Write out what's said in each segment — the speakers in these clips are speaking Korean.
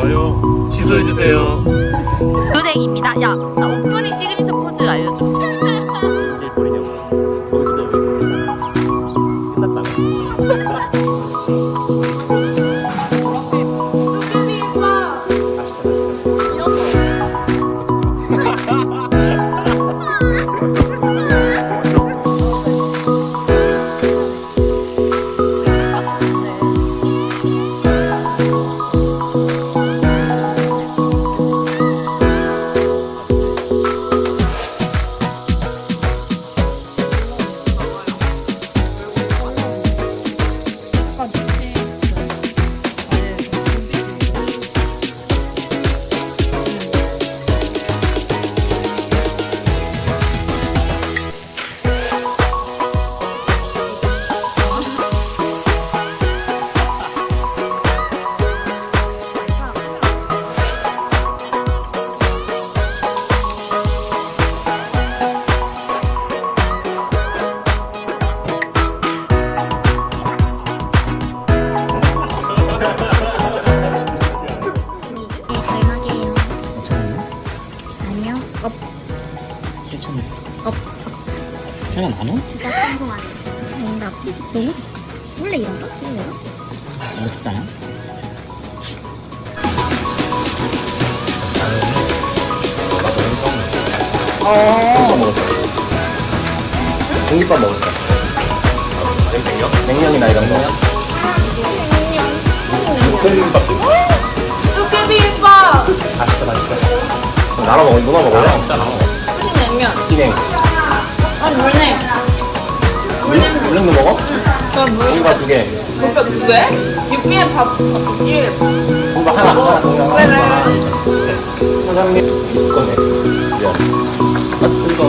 좋아요. 취소해주세요. 은행입니다. 야, 나 오프닝 시그니처 포즈 알려줘. 이제 버리냐고. 거기서도 안 와? 진짜 방송 안 해. 정답. 너무? 원래 이런가? 원래요? 이거 비싸냐? 아, 먹었다. 공깃밥 먹었다. 냉면? 냉면이나 이런 거? 육개비빔밥도 있고. 도깨비빔밥 맛있다, 맛있다. 나눠 먹어, 누나 먹어요? 나눠 먹어. 냉면 기냉. 아 물냉 물냉 물냉도 먹어? 그럼 물 공깃밥 두 개. 물밥 두 개? 육개밥 일 공깃밥 하나, 하나, 공깃밥 그래, 하나. 그래. 네. 사장님, 이거네. 미안. 같은 거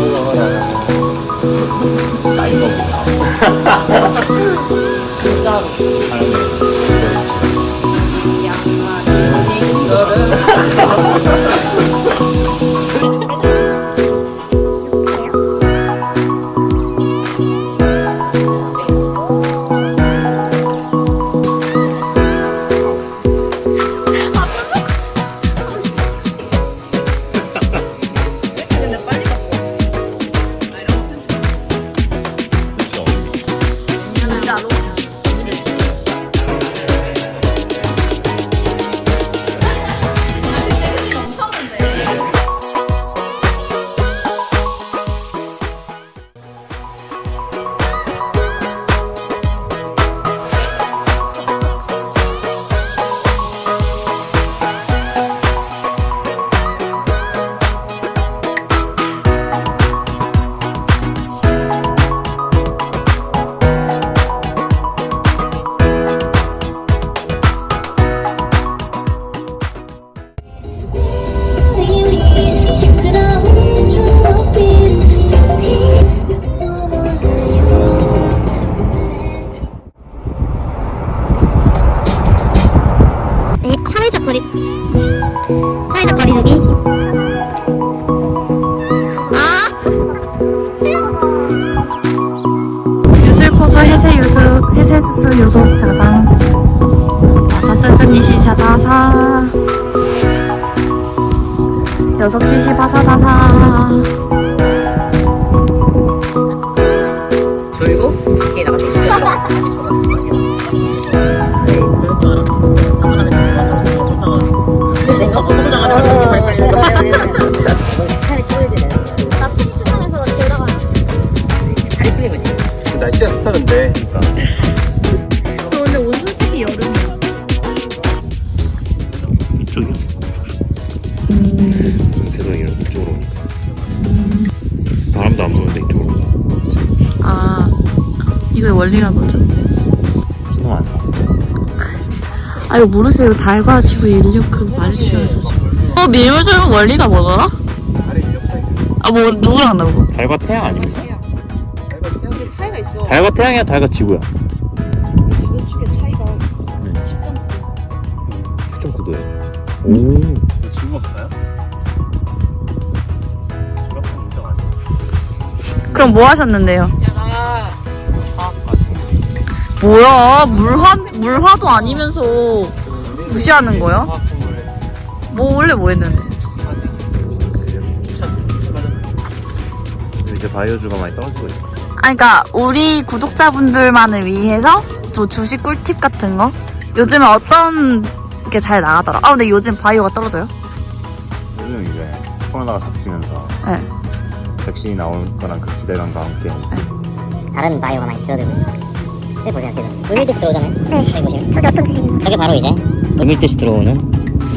거리 사회적 거리두기 아 유술포소 해세 유수 해세 수술 요소 자방. 마사스스 니시자다사. 여섯 시시 바사다사. 나 다리. 날씨가 좋다, 근데. 그러니까. 저 근데 오늘 솔직히 여름이야. 이쪽이요? 세상이 이쪽으로 오니까. 바람도 안 부는데 이쪽으로 오니까. 아 이거 원리가 뭐죠? 신호 안 써. 아 이거 모르세요. 달과 지구 인력 그 말해주셔서 지금. 어 밀물처럼 원리가 뭐더라? 아뭐 누구랑 나고? 달과 태양 아닙니까? 근데 차이가 있어 달과 태양이야, 달과 지구야. 제주 축의 차이가 네. 7.9 7.9도예요. 오. 지구가 가요? 그럼 뭐 하셨는데요? 야나 뭐야 물화 물화도 아니면서 무시하는 거야? 화학 뭐 원래 뭐 했는데? 이제 바이오주가 많이 떨어지고 있어. 아 그러니까 우리 구독자분들만을 위해서 또 주식 꿀팁 같은 거 요즘에 어떤 게 잘 나가더라. 아 근데 요즘 바이오가 떨어져요? 요즘 이제 코로나가 잡히면서 네. 백신이 나올 거란 그 기대감과 함께 다른 바이오가 많이 줄어들고 있어. 여기 보세요 지금 물밀듯이 들어오잖아요. 네. 여기 보시면 저게 어떤 주식인가요? 저게 바로 이제 물밀듯이 들어오는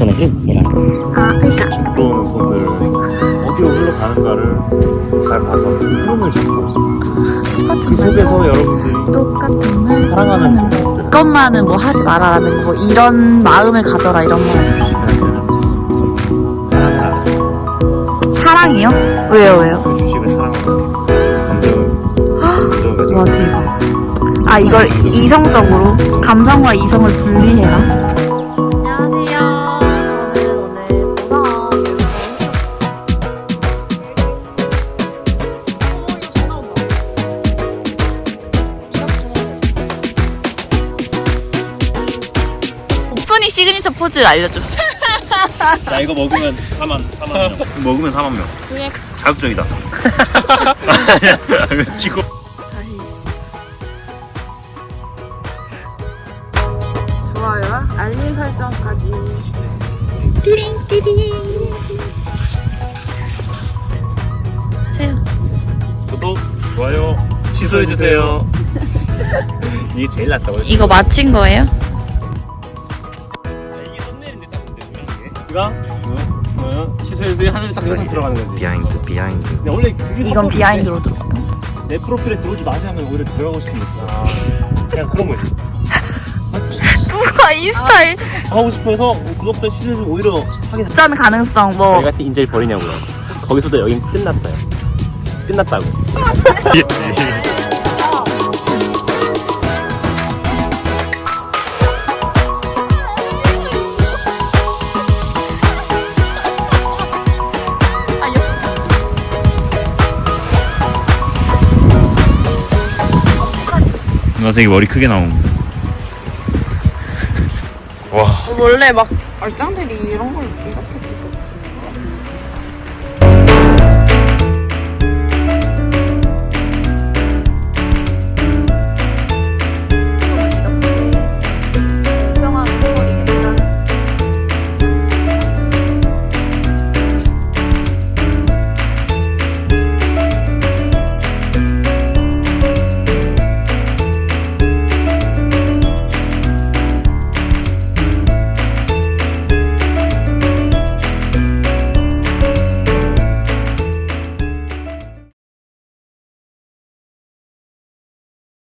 흐름이라는 거. 아, 그러니까. 들어오는 돈들 어디로 흘러가는가를 잘 봐서 흐름을 잡고 똑같은 그 속에서 여러분들이 똑같은 말 사랑하는 하는 분들 이것만은 뭐 하지 말아라는 거 이런 마음을 가져라 이런 해서 사랑이요? 왜요 왜요? 그 주식을 사랑하는 감정 감정을 가지고 와 대박 아 이걸 이성적으로 감성과 이성을 분리해라 시그니처 포즈 알려줘. 나 이거 먹으면 4만 4만 명 먹으면 4만 명. 그래. 자극적이다. 다시 좋아요와 알림 설정까지. 띠링띠링. 하세요 구독. 좋아요. 취소해주세요. 이게 제일 낫다 원래 이거 마친 거예요? 이거 어, 취소해주세요 하늘에 딱 영상 들어가는 거지. 비하인드 비하인드 근데 원래 그게 이건 비하인드로 들어가요 내 프로필에 들어오지 마세요 하면 오히려 들어가고 싶은 게 있어. 그냥 그런 거지. 누가 인스타에 하고 싶어서 구독자 취소해주면 오히려 하긴 짠 가능성 뭐. 저희 같은 인재를 버리냐고요. 거기서도 여긴 끝났어요. 끝났다고 나생이 머리 크게 나온 와. 원래 막 얼짱들이 이런 걸 입고